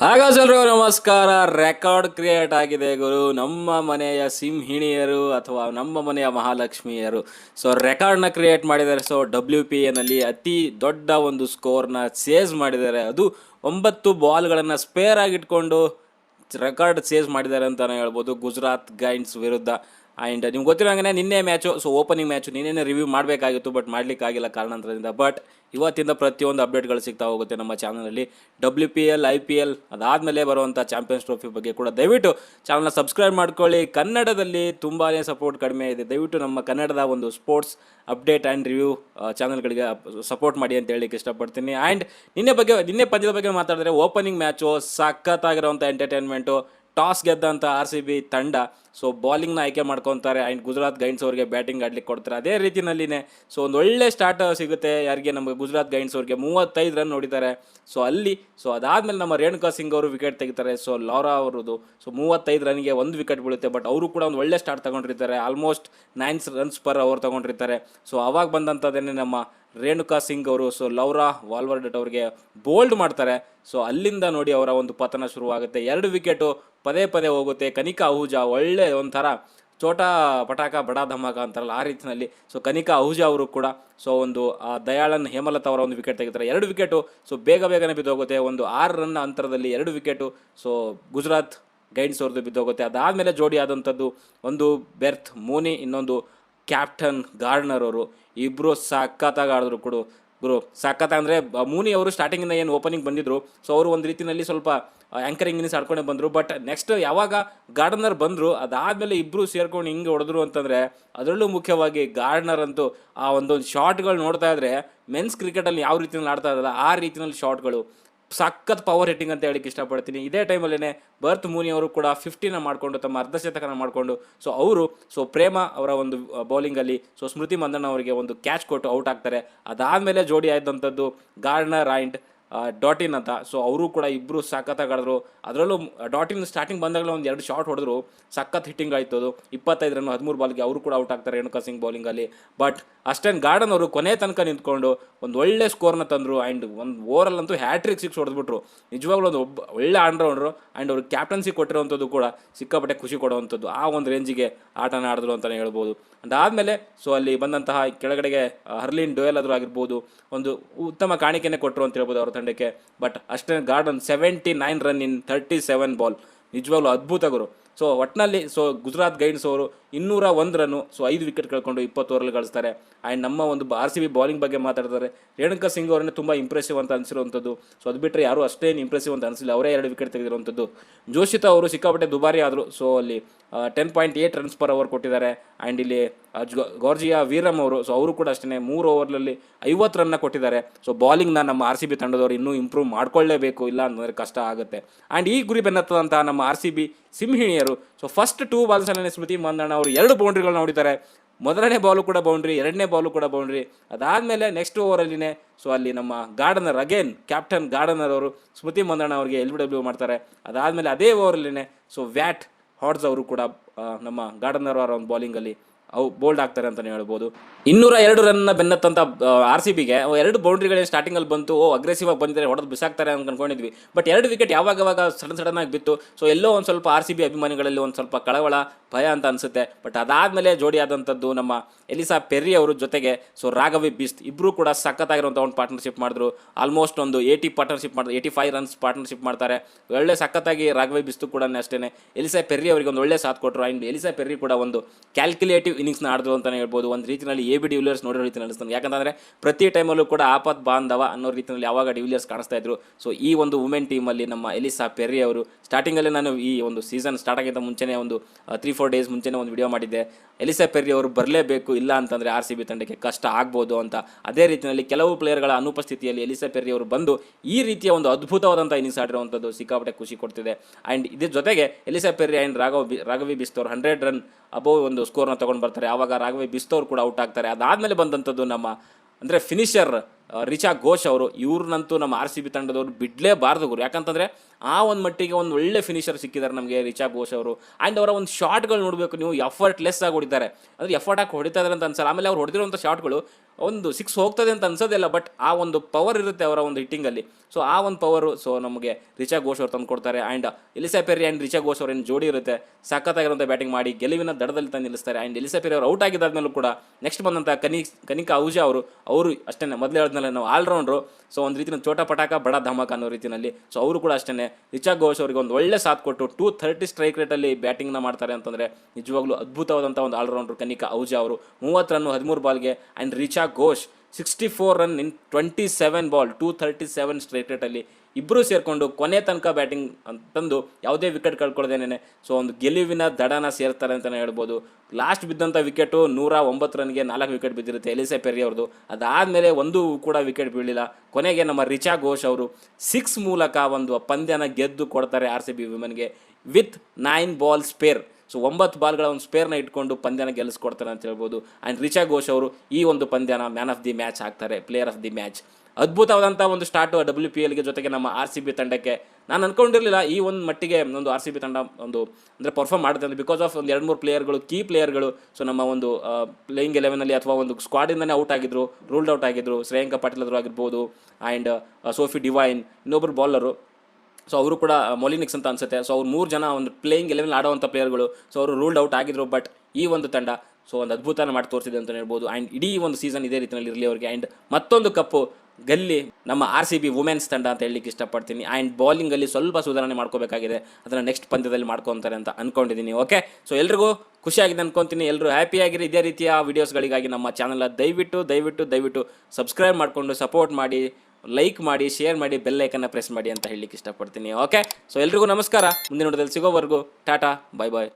ಹಾಗಾದ್ರೆ ನಮಸ್ಕಾರ. Record create ಆಗಿದೆ ಗುರು. ನಮ್ಮ ಮನೆಯ ಸಿಂಹಿಣಿಯರು ಅಥವಾ ನಮ್ಮ ಮನೆಯ ಮಹಾಲಕ್ಷ್ಮಿಯರು. ಸೊ ರೆಕಾರ್ಡ್ನ ಕ್ರಿಯೇಟ್ ಮಾಡಿದ್ದಾರೆ. ಸೊ ಡಬ್ಲ್ಯೂ ಪಿ ಎನಲ್ಲಿ ಅತಿ ದೊಡ್ಡ ಒಂದು ಸ್ಕೋರ್ನ ಸೇಸ್ ಮಾಡಿದ್ದಾರೆ. ಅದು ಒಂಬತ್ತು ಬಾಲ್ಗಳನ್ನು ಸ್ಪೇರ್ ಆಗಿಟ್ಕೊಂಡು ರೆಕಾರ್ಡ್ ಸೇಸ್ ಮಾಡಿದ್ದಾರೆ ಅಂತಲೇ ಹೇಳ್ಬೋದು. ಗುಜರಾತ್ ಗೈನ್ಸ್ ವಿರುದ್ಧ. ಆ್ಯಂಡ್ ನಿಮ್ಗೆ ಗೊತ್ತಿರೋಂಗೆ ನಿನ್ನೆ ಮ್ಯಾಚು ಸೊ ಓಪನಿಂಗ್ ಮ್ಯಾಚು ನಿನ್ನೆ ರಿವ್ಯೂ ಮಾಡಬೇಕಾಗಿತ್ತು ಬಟ್ ಮಾಡಲಿಕ್ಕಾಗಿಲ್ಲ ಕಾರಣಾಂತರದಿಂದ. ಬಟ್ ಇವತ್ತಿಂದ ಪ್ರತಿಯೊಂದು ಅಪ್ಡೇಟ್ಗಳು ಸಿಗ್ತಾ ಹೋಗುತ್ತೆ ನಮ್ಮ ಚಾನಲಲ್ಲಿ W P L I P L ಅದಾದಮೇಲೆ ಬರುವಂಥ ಚಾಂಪಿಯನ್ಸ್ ಟ್ರೋಫಿ ಬಗ್ಗೆ ಕೂಡ ದಯವಿಟ್ಟು ಚಾನಲ್ನ ಸಬ್ಸ್ಕ್ರೈಬ್ ಮಾಡ್ಕೊಳ್ಳಿ. ಕನ್ನಡದಲ್ಲಿ ತುಂಬಾ ಸಪೋರ್ಟ್ ಕಡಿಮೆ ಇದೆ. ದಯವಿಟ್ಟು ನಮ್ಮ ಕನ್ನಡದ ಒಂದು ಸ್ಪೋರ್ಟ್ಸ್ ಅಪ್ಡೇಟ್ ಆ್ಯಂಡ್ ರಿವ್ಯೂ ಚಾನಲ್ಗಳಿಗೆ ಸಪೋರ್ಟ್ ಮಾಡಿ ಅಂತ ಹೇಳಲಿಕ್ಕೆ ಇಷ್ಟಪಡ್ತೀನಿ. ಆ್ಯಂಡ್ ನಿನ್ನೆ ಬಗ್ಗೆ ನಿನ್ನೆ ಪಂದ್ಯದ ಬಗ್ಗೆ ಮಾತಾಡಿದ್ರೆ ಓಪನಿಂಗ್ ಮ್ಯಾಚು ಸಖತ್ತಾಗಿರೋಂಥ ಎಂಟರ್ಟೈನ್ಮೆಂಟು ಟಾಸ್ ಗೆದ್ದಂಥ ಆರ್ ಸಿ ಬಿ ತಂಡ ಸೊ ಬಾಲಿಂಗ್ನ ಆಯ್ಕೆ ಮಾಡ್ಕೊತಾರೆ. ಆ್ಯಂಡ್ ಗುಜರಾತ್ ಗೈನ್ಸ್ ಅವ್ರಿಗೆ ಬ್ಯಾಟಿಂಗ್ ಆಡ್ಲಿಕ್ಕೆ ಕೊಡ್ತಾರೆ. ಅದೇ ರೀತಿಯಲ್ಲಿನೇ ಸೊ ಒಂದು ಒಳ್ಳೆ ಸ್ಟಾರ್ಟ್ ಸಿಗುತ್ತೆ ಯಾರಿಗೆ, ನಮಗೆ ಗುಜರಾತ್ ಗೈನ್ಸ್ ಅವ್ರಿಗೆ. ಮೂವತ್ತೈದು ರನ್ ನೋಡಿದ್ದಾರೆ ಸೊ ಅಲ್ಲಿ ಸೊ ಅದಾದಮೇಲೆ ನಮ್ಮ ರೇಣುಕಾ ಸಿಂಗ್ ಅವರು ವಿಕೆಟ್ ತೆಗಿತಾರೆ. ಸೊ ಲಾರಾ ಅವರದು ಸೊ ಮೂವತ್ತೈದು ರನ್ಗೆ ಒಂದು ವಿಕೆಟ್ ಬೀಳುತ್ತೆ. ಬಟ್ ಅವರು ಕೂಡ ಒಂದು ಒಳ್ಳೆ start ತಗೊಂಡಿರ್ತಾರೆ. Almost nines runs per over ತಗೊಂಡಿರ್ತಾರೆ. So ಅವಾಗ ಬಂದಂಥದ್ದೇನೆ ನಮ್ಮ ರೇಣುಕಾ ಸಿಂಗ್ ಅವರು ಸೊ ಲೌರಾ ವಾಲ್ವರ್ಡ್ ಅವರಿಗೆ ಬೋಲ್ಡ್ ಮಾಡ್ತಾರೆ. ಸೊ ಅಲ್ಲಿಂದ ನೋಡಿ ಅವರ ಒಂದು ಪತನ ಶುರುವಾಗುತ್ತೆ. ಎರಡು ವಿಕೆಟು ಪದೇ ಪದೇ ಹೋಗುತ್ತೆ. ಕನಿಕಾ ಅಹುಜಾ ಒಳ್ಳೆ ಒಂಥರ ಚೋಟಾ ಪಟಾಕ, ಬಡಾ ಧಮಾಕ ಅಂತಾರಲ್ಲ ಆ ರೀತಿಯಲ್ಲಿ. ಸೊ ಕನಿಕಾ ಅಹುಜಾ ಅವರು ಕೂಡ ಸೊ ಒಂದು ದಯಾಳನ್ ಹೇಮಲತ್ ಅವರ ಒಂದು ವಿಕೆಟ್ ತೆಗಿತಾರೆ ಎರಡು ವಿಕೆಟು ಸೊ ಬೇಗ ಬೇಗನೆ ಬಿದ್ದೋಗುತ್ತೆ. ಒಂದು ಆರು ರನ್ ಅಂತರದಲ್ಲಿ ಎರಡು ವಿಕೆಟು ಸೊ ಗುಜರಾತ್ ಗೈಡ್ಸ್ ಅವ್ರದ್ದು ಬಿದ್ದೋಗುತ್ತೆ. ಅದಾದಮೇಲೆ ಜೋಡಿ ಆದಂಥದ್ದು ಒಂದು ಬೆರ್ತ್ ಮೋನಿ, ಇನ್ನೊಂದು ಕ್ಯಾಪ್ಟನ್ ಗಾರ್ಡ್ನರ್ ಅವರು. ಇಬ್ಬರು ಸಖತ್ತಾಗಿ ಆಡಿದ್ರು ಕೂಡ ಗುರು. ಸಖತ್ ಅಂದರೆ ಮೂನಿ ಅವರು ಸ್ಟಾರ್ಟಿಂಗಿಂದ ಏನು ಓಪನಿಂಗ್ ಬಂದಿದ್ರು. ಸೊ ಅವರು ಒಂದು ರೀತಿಯಲ್ಲಿ ಸ್ವಲ್ಪ ಆ್ಯಂಕರಿಂಗ್ ಇನ್ನಿಸ್ ಆಡ್ಕೊಂಡೆ ಬಂದರು. ಬಟ್ ನೆಕ್ಸ್ಟ್ ಯಾವಾಗ ಗಾರ್ಡನರ್ ಬಂದರು, ಅದಾದಮೇಲೆ ಇಬ್ಬರು ಸೇರ್ಕೊಂಡು ಹಿಂಗೆ ಹೊಡೆದ್ರು ಅಂತಂದರೆ, ಅದರಲ್ಲೂ ಮುಖ್ಯವಾಗಿ ಗಾರ್ಡನರ್ ಅಂತೂ ಆ ಒಂದೊಂದು ಶಾಟ್ಗಳು ನೋಡ್ತಾ ಇದ್ರೆ ಮೆನ್ಸ್ ಕ್ರಿಕೆಟಲ್ಲಿ ಯಾವ ರೀತಿಯಲ್ಲಿ ಆಡ್ತಾ ಇದ್ದಲ್ಲ ಆ ರೀತಿಯಲ್ಲಿ ಶಾಟ್ಗಳು ಸಖತ್ ಪವರ್ ಹಿಟ್ಟಿಂಗ್ ಅಂತ ಹೇಳಿಕ್ಕೆ ಇಷ್ಟಪಡ್ತೀನಿ. ಇದೇ ಟೈಮಲ್ಲೇ ಬರ್ತ್ ಮೂನಿ ಅವರು ಕೂಡ ಫಿಫ್ಟಿನ ಮಾಡಿಕೊಂಡು ತಮ್ಮ ಅರ್ಧಶತಕನ ಮಾಡಿಕೊಂಡು ಸೊ ಅವರು ಸೊ ಪ್ರೇಮ ಅವರ ಒಂದು ಬೌಲಿಂಗಲ್ಲಿ ಸೊ ಸ್ಮೃತಿ ಮಂದಣ್ಣ ಅವರಿಗೆ ಒಂದು ಕ್ಯಾಚ್ ಕೊಟ್ಟು ಔಟ್ ಆಗ್ತಾರೆ. ಅದಾದಮೇಲೆ ಜೋಡಿ ಆಯ್ದಂಥದ್ದು ಗಾರ್ಡ್ನರ್ ಆ್ಯಂಡ್ ಡಾಟಿನ್ ಅಂತ. ಸೊ ಅವರು ಕೂಡ ಇಬ್ಬರು ಸಖತ್ತಾಗಾಡಿದ್ರು ಅದರಲ್ಲೂ ಡಾಟಿನ್ ಸ್ಟಾರ್ಟಿಂಗ್ ಬಂದಾಗಲೇ ಒಂದು ಎರಡು ಶಾಟ್ ಹೊಡೆದ್ರು. ಸಖತ್ ಹಿಟ್ಟಿಂಗ್ ಆಯ್ತು ಅದು. ಇಪ್ಪತ್ತೈದು ರನ್ ಹದಿಮೂರು ಬಾಲ್ಗೆ ಅವರು ಕೂಡ ಔಟ್ ಆಗ್ತಾರೆ ರೇಣುಕಾ ಸಿಂಗ್ ಬೌಲಿಂಗಲ್ಲಿ ಬಟ್ ಅಷ್ಟೇನು ಗಾರ್ಡನ್ ಅವರು ಕೊನೆ ತನಕ ನಿಂತ್ಕೊಂಡು ಒಂದು ಒಳ್ಳೆ ಸ್ಕೋರ್ನ ತಂದರು. ಆ್ಯಂಡ್ ಒಂದು ಓವರಲ್ಲಂತೂ ಹ್ಯಾಟ್ರಿಕ್ ಸಿಕ್ಸ್ ಹೊಡೆದ್ಬಿಟ್ರು. ನಿಜವಾಗ್ಲೂ ಒಂದು ಒಬ್ಬ, ಒಳ್ಳೆ ಆಲ್ರೌಂಡ್ರು ಆ್ಯಂಡ್ ಅವ್ರು ಕ್ಯಾಪ್ಟನ್ಸಿ ಕೊಟ್ಟಿರೋವಂಥದ್ದು ಕೂಡ ಸಿಕ್ಕಾಪಟ್ಟೆ ಖುಷಿ ಕೊಡುವಂಥದ್ದು. ಆ ಒಂದು ರೇಂಜಿಗೆ ಆಟನ ಆಡಿದ್ರು ಅಂತಲೇ ಹೇಳ್ಬೋದು. ಅದಾದಮೇಲೆ ಸೊ ಅಲ್ಲಿ ಬಂದಂತಹ ಕೆಳಗಡೆಗೆ ಹರ್ಲಿನ್ ಡೋಯಲ್ ಆದರೂ ಆಗಿರ್ಬೋದು, ಒಂದು ಉತ್ತಮ ಕಾಣಿಕೆನೇ ಕೊಟ್ಟರು ಅಂತ ಹೇಳ್ಬೋದು ಅವ್ರ ತಂಡಕ್ಕೆ. ಬಟ್ ಅಷ್ಟೇ Gardner seventy nine run in thirty seven ball ನಿಜವಾಗ್ಲೂ ಅದ್ಭುತ ಗುರು. ಸೊ ಒಟ್ನಲ್ಲಿ ಸೊ ಗುಜರಾತ್ ಗೈಡ್ಸ್ ಅವರು ಇನ್ನೂರ ಒಂದು ರನ್ನು ಸೊ ಐದು ವಿಕೆಟ್ ಕಳ್ಕೊಂಡು ಇಪ್ಪತ್ತು ಓವರಲ್ಲಿ ಗಳಿಸ್ತಾರೆ. ಆ್ಯಂಡ್ ನಮ್ಮ ಒಂದು ಆರ್ ಸಿ ಬಿ ಬಾಲಿಂಗ್ ಬಗ್ಗೆ ಮಾತಾಡ್ತಾರೆ. ರೇಣುಕಾ ಸಿಂಗ್ ಅವರನ್ನೇ ತುಂಬ ಇಂಪ್ರೆಸಿವ್ ಅಂತ ಅನಿಸಿರುವಂಥದ್ದು. ಸೊ ಅದು ಬಿಟ್ಟರೆ ಯಾರೂ ಅಷ್ಟೇನು ಇಂಪ್ರೆಸಿವ್ ಅಂತ ಅನಿಸಿಲ್ಲ. ಅವರೇ ಎರಡು ವಿಕೆಟ್ ತೆಗೆದಿರುವಂಥದ್ದು. ಜೋಶಿತಾ ಅವರು ಸಿಕ್ಕಾಪಟ್ಟೆ ದುಬಾರಿ ಆದರು. ಸೊ ಅಲ್ಲಿ ten point eight runs per over ಕೊಟ್ಟಿದ್ದಾರೆ. ಆ್ಯಂಡ್ ಇಲ್ಲಿ ಗೋರ್ಜಿಯಾ ವೀರಮ್ ಅವರು ಸೊ ಅವರು ಕೂಡ ಅಷ್ಟೇ ಮೂರು ಓವರ್ನಲ್ಲಿ ಐವತ್ತು ರನ್ನ ಕೊಟ್ಟಿದ್ದಾರೆ. ಸೊ ಬಾಲಿಂಗ್ನ ನಮ್ಮ ಆರ್ ಸಿ ಬಿ ತಂಡದವರು ಇನ್ನೂ ಇಂಪ್ರೂವ್ ಮಾಡ್ಕೊಳ್ಳೇಬೇಕು, ಇಲ್ಲ ಅಂತಂದರೆ ಕಷ್ಟ ಆಗುತ್ತೆ. ಆ್ಯಂಡ್ ಈ ಗುರಿ ಬೆನ್ನತ್ತದಂತಹ ನಮ್ಮ ಆರ್ ಸಿ ಬಿ ಸಿಂಹಿಣಿಯರು ಸೊ ಫಸ್ಟ್ ಟೂ ಬಾಲ್ಸಲ್ಲೇ ಸ್ಮೃತಿ ಮಂದಣ್ಣ ಅವರು ಎರಡು ಬೌಂಡ್ರಿಗಳನ್ನ ಹೊಡಿತಾರೆ ಮೊದಲನೇ ಬಾಲು ಕೂಡ ಬೌಂಡ್ರಿ ಎರಡನೇ ಬಾಲು ಕೂಡ ಬೌಂಡ್ರಿ ಅದಾದಮೇಲೆ ನೆಕ್ಸ್ಟ್ ಓವರಲ್ಲಿನೇ ಸೊ ಅಲ್ಲಿ ನಮ್ಮ ಗಾರ್ಡನರ್ ಅಗೇನ್ ಕ್ಯಾಪ್ಟನ್ ಗಾರ್ಡನರ್ ಅವರು ಸ್ಮೃತಿ ಮಂದಣ್ಣ ಅವರಿಗೆ ಎಲ್ ಬಿ ಡಬ್ಲ್ಯೂ ಮಾಡ್ತಾರೆ. ಅದಾದಮೇಲೆ ಅದೇ ಓವರಲ್ಲಿನೇ ಸೊ ವ್ಯಾಟ್ ಹಾಟ್ಸ್ ಅವರು ಕೂಡ ನಮ್ಮ ಗಾರ್ಡನರ್ ಅವರ ಒಂದು ಬಾಲಿಂಗಲ್ಲಿ ಅವು ಬೋಲ್ಡ್ ಆಗ್ತಾರೆ ಅಂತಲೇ ಹೇಳ್ಬೋದು. ಇನ್ನೂರ ಎರಡು ರನ್ನ ಬೆನ್ನತ್ತಂತ ಆರ್ ಸಿ ಬಿಗೆ ಎರಡು ಬೌಂಡ್ರಿಗಳೇ ಸ್ಟಾರ್ಟಿಂಗಲ್ಲಿ ಬಂತು. ಓ ಅಗ್ರೆಸಿವ್ ಆಗಿ ಬಂದಿದ್ದಾರೆ, ಹೊಡೆದು ಬಿಸಾಕ್ತಾರೆ ಅಂತ ಅನ್ಕೊಂಡಿದ್ವಿ. ಬಟ್ ಎರಡು ವಿಕೆಟ್ ಯಾವಾಗ ಯಾವಾಗ ಸಡನ್ ಸಡನ್ ಆಗಿ ಬಿತ್ತು. ಸೊ ಎಲ್ಲೋ ಒಂದು ಸ್ವಲ್ಪ ಆರ್ ಸಿ ಬಿ ಅಭಿಮಾನಿಗಳಲ್ಲಿ ಒಂದು ಸ್ವಲ್ಪ ಕಳವಳ, ಭಯ ಅಂತ ಅನಿಸುತ್ತೆ. ಬಟ್ ಅದಾದಮೇಲೆ ಜೋಡಿ ಆದಂಥದ್ದು ನಮ್ಮ ಎಲಿಸಾ ಪೆರ್ರಿ ಅವರು ಜೊತೆಗೆ ಸೊ ರಾಘವಿ ಬಿಸ್ತ್ ಇಬ್ಬರು ಕೂಡ ಸಖತ್ತಾಗಿರುವಂಥ ಒಂದು ಪಾರ್ಟ್ನರ್ಶಿಪ್ ಮಾಡಿದ್ರು. ಆಲ್ಮೋಸ್ಟ್ ಒಂದು ಏಯ್ಟಿ ಪಾರ್ಟ್ನರ್ಶಿಪ್ ಮಾಡಿದ್ರು ಏಯ್ಟಿ ಫೈವ್ ರನ್ಸ್ ಪಾರ್ಟ್ನರ್ಶಿಪ್ ಮಾಡ್ತಾರೆ. ಒಳ್ಳೆ ಸಖತ್ತಾಗಿ ರಾಘವಿ ಬಿಸ್ತು ಕೂಡ ಅಷ್ಟೇ ಎಲಿಸಾ ಪೆರ್ರಿ ಅವರಿಗೆ ಒಂದು ಒಳ್ಳೆ ಸಾಥ್ ಕೊಟ್ಟರು ಆ್ಯಂಡ್ ಎಲಿಸಾ ಪೆರ್ರಿ ಕೂಡ ಒಂದು ಕ್ಯಾಲ್ಕುಲೇಟಿವ್ ಇನ್ನಿಂಗ್ಸ್ನ ಆಡಿದ್ರು ಅಂತಲೇ ಹೇಳ್ಬೋದು. ಒಂದು ರೀತಿಯಲ್ಲಿ ಎ ಬಿ ಡಿವಿಲಿಯರ್ಸ್ ನೋಡೋ ರೀತಿ ನಡೆಸ್ತಾನೆ. ಯಾಕಂತಂದರೆ ಪ್ರತಿ ಟೈಮಲ್ಲೂ ಕೂಡ ಆಪತ್ ಬಾಂಧವ ಅನ್ನೋ ರೀತಿಯಲ್ಲಿ ಯಾವಾಗ ಡಿವಿಲಿಯರ್ಸ್ ಕಾಣಿಸ್ತಾ ಇದ್ರು. ಸೊ ಈ ಒಂದು ವುಮೆನ್ ಟೀಮಲ್ಲಿ ನಮ್ಮ ಎಲಿಸಾ ಪೆರ್ರಿ ಅವರು ಸ್ಟಾರ್ಟಿಂಗಲ್ಲೇ ನಾನು ಈ ಒಂದು ಸೀಸನ್ ಸ್ಟಾರ್ಟ್ ಆಗಿಂತ ಮುಂಚೆನೇ ಒಂದು ತ್ರೀ ಫೋರ್ ಡೇಸ್ ಮುಂಚೆನೇ ಒಂದು ವಿಡಿಯೋ ಮಾಡಿದ್ದೆ. ಎಲಿಸಾ ಪೆರ್ರಿ ಅವರು ಬರಲೇಬೇಕು, ಇಲ್ಲ ಅಂತಂದರೆ ಆರ್ ಸಿ ಬಿ ತಂಡಕ್ಕೆ ಕಷ್ಟ ಆಗ್ಬೋದು ಅಂತ. ಅದೇ ರೀತಿಯಲ್ಲಿ ಕೆಲವು ಪ್ಲೇಯರ್ಗಳ ಅನುಪಸ್ಥಿತಿಯಲ್ಲಿ ಎಲಿಸಾ ಪೆರ್ರಿ ಅವರು ಬಂದು ಈ ರೀತಿಯ ಒಂದು ಅದ್ಭುತವಾದಂಥ ಇನ್ನಿಂಗ್ಸ್ ಆಡಿರುವಂಥದ್ದು ಸಿಕ್ಕಾಪಟ್ಟೆ ಖುಷಿ ಕೊಡ್ತಿದೆ. ಆ್ಯಂಡ್ ಇದ್ರ ಜೊತೆಗೆ Ellyse Perry and Raghav B, Raghavi ಬಿಸ್ತವ್ರು hundred run above ಒಂದು ಸ್ಕೋರ್ನ ತೊಗೊಂಡು ಬರ್ತಾರೆ. ಆವಾಗ ರಾಘವಿ ಬಿಸ್ತವ್ರು ಕೂಡ ಔಟ್ ಆಗ್ತಾರೆ. ಅದಾದಮೇಲೆ ಬಂದಂಥದ್ದು ನಮ್ಮ, ಅಂದರೆ ಫಿನಿಷರ್ ರಿಚಾ ಘೋಷ್ ಅವರು ಇವ್ರನ್ನಂತೂ ನಮ್ಮ ಆರ್ ಸಿ ಬಿ ತಂಡದವ್ರು ಬಿಡಲೇಬಾರ್ದು ಗುರು. ಯಾಕಂತಂದರೆ ಆ ಒಂದು ಮಟ್ಟಿಗೆ ಒಂದು ಒಳ್ಳೆ ಫಿನಿಷರ್ ಸಿಕ್ಕಿದ್ದಾರೆ ನಮಗೆ ರಿಚಾ ಘೋಷ್ ಅವರು. ಆ್ಯಂಡ್ ಅವರ ಒಂದು ಶಾಟ್ಗಳು ನೋಡಬೇಕು ನೀವು ಎಫರ್ಟ್ ಲೆಸ್ ಆಗಿ ಹೊಡಿತಾರೆ. ಅಂದರೆ ಎಫರ್ಟ್ ಹಾಕಿ ಹೊಡಿತಾ ಇದ್ದಾರೆ ಅಂತ ಅನ್ಸಲ್ಲ. ಆಮೇಲೆ ಅವ್ರು ಹೊಡೆದಿರುವಂಥ ಶಾಟ್ಗಳು ಒಂದು ಸಿಕ್ಸ್ ಹೋಗ್ತದೆ ಅಂತ ಅನ್ಸೋದಿಲ್ಲ ಬಟ್ ಆ ಒಂದು ಪವರ್ ಇರುತ್ತೆ ಅವರ ಒಂದು ಹಿಟ್ಟಿಂಗಲ್ಲಿ ಸೊ ಆ ಒಂದು ಪವರು ಸೊ ನಮಗೆ ರಿಚಾ ಘೋಷ್ ಅವ್ರು ತಂದು ಕೊಡ್ತಾರೆ. And Ellyse Perry and Richa Ghosh ಅವ್ರ ಏನು ಜೋಡಿ ಇರುತ್ತೆ ಸಖತ್ತಾಗಿರುವಂಥ ಬ್ಯಾಟಿಂಗ್ ಮಾಡಿ ಗೆಲುವಿನ ದಡದಲ್ಲಿ ತಂದು ನಿಲ್ಲಿಸ್ತಾರೆ. ಆ್ಯಂಡ್ ಎಲಿಸಾ ಪೆರಿ ಅವರು ಔಟ್ ಆಗಿದ್ದಾದ್ಮೇಲೂ ಕೂಡ ನೆಕ್ಸ್ಟ್ ಬಂದಂಥ ಕನಿ ಕನಿಕಾ ಅವರು ಅವರು ಅಷ್ಟೇ ಮೊದಲೇ ಹೇಳಿದ್ಮೇಲೆ ನಾವು ಆಲ್ರೌಂಡ್ರು. ಸೊ ಒಂದು ರೀತಿಯ ಚೋಟ ಪಟಾಕ ಬಡ ಧಮಕ ಅನ್ನೋ ರೀತಿಯಲ್ಲಿ ಸೊ ಅವರು ಕೂಡ ಅಷ್ಟೇ ರಿಚಾ ಘೋಷ್ ಅವರಿಗೆ ಒಂದು ಒಳ್ಳೆ ಸಾಥ್ ಕೊಟ್ಟು ಟೂ ಥರ್ಟಿ ಸ್ಟ್ರೈಕ್ ರೇಟಲ್ಲಿ ಬ್ಯಾಟಿಂಗ್ನ ಮಾಡ್ತಾರೆ ಅಂತಂದರೆ ನಿಜವಾಗ್ಲೂ ಅದ್ಭುತವಾದಂಥ ಒಂದು ಆಲ್ರೌಂಡ್ರು ಕನಿಕಾ ಅಹುಜಾ ಅವರು. ಮೂವತ್ತು ರನ್ನು ಹದಿಮೂರು ಬಾಲ್ಗೆ and Richa Ghosh sixty four run in twenty seven ball two thirty seven strike ರೇಟಲ್ಲಿ ಇಬ್ಬರು ಸೇರಿಕೊಂಡು ಕೊನೆ ತನಕ ಬ್ಯಾಟಿಂಗ್ ತಂದು ಯಾವುದೇ ವಿಕೆಟ್ ಕಳ್ಕೊಳ್ದೇನೆ ಸೊ ಒಂದು ಗೆಲುವಿನ ದಡನ ಸೇರ್ತಾರೆ ಅಂತಲೇ ಹೇಳ್ಬೋದು. ಲಾಸ್ಟ್ ಬಿದ್ದಂಥ ವಿಕೆಟು ನೂರ ಒಂಬತ್ತು ರನ್ಗೆ ನಾಲ್ಕು ವಿಕೆಟ್ ಬಿದ್ದಿರುತ್ತೆ ಎಲಿಸೆ ಪೆರಿ ಅವ್ರದ್ದು ಅದಾದಮೇಲೆ ಒಂದು ಕೂಡ ವಿಕೆಟ್ ಬೀಳಿಲ್ಲ ಕೊನೆಗೆ ನಮ್ಮ ರಿಚಾ ಘೋಷ್ ಅವರು ಸಿಕ್ಸ್ ಮೂಲಕ ಒಂದು ಪಂದ್ಯನ ಗೆದ್ದು ಕೊಡ್ತಾರೆ R C B ವಿಮನ್ಗೆ with nine ball spare so ಒಂಬತ್ತು ಬಾಲ್ಗಳ ಒಂದು ಸ್ಪೇರ್ನ ಇಟ್ಕೊಂಡು ಪಂದ್ಯನ ಗೆಲ್ಲಿಸ್ಕೊಡ್ತಾರೆ ಅಂತ ಹೇಳ್ಬೋದು. ಆ್ಯಂಡ್ ರಿಚಾ ಘೋಷ್ ಅವರು ಈ ಒಂದು ಪಂದ್ಯನ ಮ್ಯಾನ್ ಆಫ್ ದಿ ಮ್ಯಾಚ್ ಆಗ್ತಾರೆ ಪ್ಲೇಯರ್ ಆಫ್ ದಿ ಮ್ಯಾಚ್ ಅದ್ಭುತವಾದಂಥ ಒಂದು ಸ್ಟಾರ್ಟು ಡಬ್ಲ್ಯೂ ಪಿ ಎಲ್ಗೆ ಜೊತೆಗೆ ನಮ್ಮ ಆರ್ ಸಿ ಬಿ ತಂಡಕ್ಕೆ. ನಾನು ಅನ್ಕೊಂಡಿರಲಿಲ್ಲ ಈ ಒಂದು ಮಟ್ಟಿಗೆ ಒಂದು ಆರ್ ಸಿ ಬಿ ತಂಡ ಒಂದು, ಅಂದರೆ ಪರ್ಫಾರ್ಮ್ ಮಾಡುತ್ತೆ ಅಂತ ಬಿಕಾಸ್ ಆಫ್ ಒಂದು ಎರಡು ಮೂರು ಪ್ಲೇಯರ್ಗಳು ಕೀ ಪ್ಲೇಯರ್ಗಳು ಸೊ ನಮ್ಮ ಒಂದು ಪ್ಲೇಯಿಂಗ್ ಎಲೆವೆನಲ್ಲಿ ಅಥವಾ ಒಂದು ಸ್ಕ್ವಾಡಿಂದನೇ ಔಟ್ ಆಗಿದ್ರು ರೂಲ್ಡ್ ಔಟ್ ಆಗಿದ್ರು. ಶ್ರೇಯಾಂಕ ಪಾಟೀಲ್ ಅವರು ಆಗಿರ್ಬೋದು ಆ್ಯಂಡ್ ಸೋಫಿ ಡಿವೈನ್ ಇನ್ನೊಬ್ಬರು ಬಾಲರು ಸೊ ಅವರು ಕೂಡ ಮೊಲಿನಿಕ್ಸ್ ಅಂತ ಅನ್ಸುತ್ತೆ. ಸೊ ಅವ್ರು ಮೂರು ಜನ ಒಂದು ಪ್ಲೇಯಿಂಗ್ ಎಲೆವೆನ್ ಆಡುವಂಥ ಪ್ಲೇಯರ್ಗಳು ಸೊ ಅವರು ರೂಲ್ಡ್ ಔಟ್ ಆಗಿದ್ರು ಬಟ್ ಈ ಒಂದು ತಂಡ ಸೊ ಒಂದು ಅದ್ಭುತನ ಮಾಡಿ ತೋರಿಸಿದೆ ಅಂತ ಹೇಳ್ಬೋದು. ಆ್ಯಂಡ್ ಇಡೀ ಒಂದು ಸೀಸನ್ ಇದೇ ರೀತಿಯಲ್ಲಿ ಇರಲಿ ಅವರಿಗೆ. ಆ್ಯಂಡ್ ಮತ್ತೊಂದು ಕಪ್ಪು, ಗಲ್ಲಿ, ನಮ್ಮ ಆರ್ ಸಿ ಬಿ ವುಮೆನ್ಸ್ ತಂಡ ಅಂತ ಹೇಳಲಿಕ್ಕೆ ಇಷ್ಟಪಡ್ತೀನಿ. ಆ್ಯಂಡ್ ಬೌಲಿಂಗಲ್ಲಿ ಸ್ವಲ್ಪ ಸುಧಾರಣೆ ಮಾಡ್ಕೋಬೇಕಾಗಿದೆ. ಅದನ್ನು ನೆಕ್ಸ್ಟ್ ಪಂದ್ಯದಲ್ಲಿ ಮಾಡ್ಕೊತಾರೆ ಅಂತ ಅಂದ್ಕೊಂಡಿದ್ದೀನಿ ಓಕೆ ಸೊ ಎಲ್ರಿಗೂ ಖುಷಿಯಾಗಿದೆ ಅಂದ್ಕೊತೀನಿ ಎಲ್ಲರೂ ಹ್ಯಾಪಿಯಾಗಿರಿ ಇದೇ ರೀತಿಯ ವೀಡಿಯೋಸ್ಗಳಿಗಾಗಿ ನಮ್ಮ ಚಾನಲ್ ದಯವಿಟ್ಟು ದಯವಿಟ್ಟು ದಯವಿಟ್ಟು ಸಬ್ಸ್ಕ್ರೈಬ್ ಮಾಡಿಕೊಂಡು ಸಪೋರ್ಟ್ ಮಾಡಿ ಲೈಕ್ ಮಾಡಿ ಶೇರ್ ಮಾಡಿ ಬೆಲ್ ಐಕನ್ನ ಪ್ರೆಸ್ ಮಾಡಿ ಅಂತ ಹೇಳಲಿಕ್ಕೆ ಇಷ್ಟಪಡ್ತೀನಿ. ಓಕೆ ಸೊ ಎಲ್ರಿಗೂ ನಮಸ್ಕಾರ. ಮುಂದಿನ ನೋಡೋದಲ್ಲಿ ಸಿಗೋವರೆಗೂ ಟಾಟಾ ಬಾಯ್ ಬಾಯ್